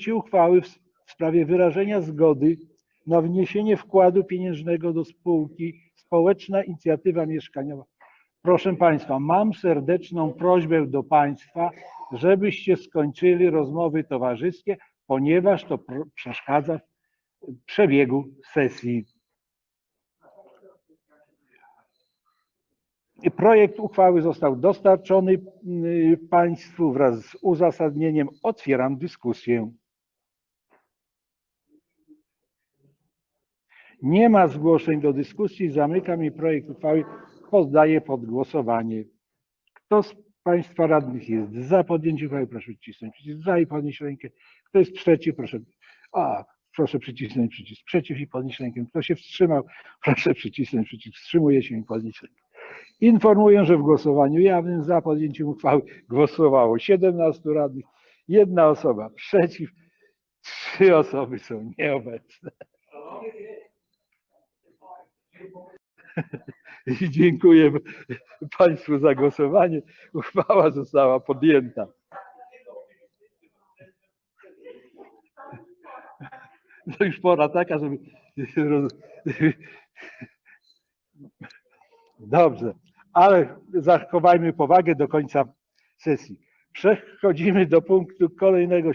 podjęcie uchwały w sprawie wyrażenia zgody na wniesienie wkładu pieniężnego do spółki Społeczna Inicjatywa Mieszkaniowa. Proszę Państwa, mam serdeczną prośbę do Państwa, żebyście skończyli rozmowy towarzyskie, ponieważ to pr- przeszkadza w przebiegu sesji. Projekt uchwały został dostarczony y, Państwu wraz z uzasadnieniem. Otwieram dyskusję. Nie ma zgłoszeń do dyskusji. Zamykam i projekt uchwały poddaję pod głosowanie. Kto z Państwa radnych jest za podjęciem uchwały, proszę wcisnąć przycisk za i podnieść rękę. Kto jest przeciw, proszę. A, proszę przycisnąć przycisk przeciw i podnieść rękę. Kto się wstrzymał, proszę przycisnąć przycisk wstrzymuje się i podnieść rękę. Informuję, że w głosowaniu jawnym za podjęciem uchwały głosowało 17 radnych, jedna osoba przeciw, trzy osoby są nieobecne. I dziękuję Państwu za głosowanie. Uchwała została podjęta. To już pora taka, żeby. Dobrze, ale zachowajmy powagę do końca sesji. Przechodzimy do punktu kolejnego.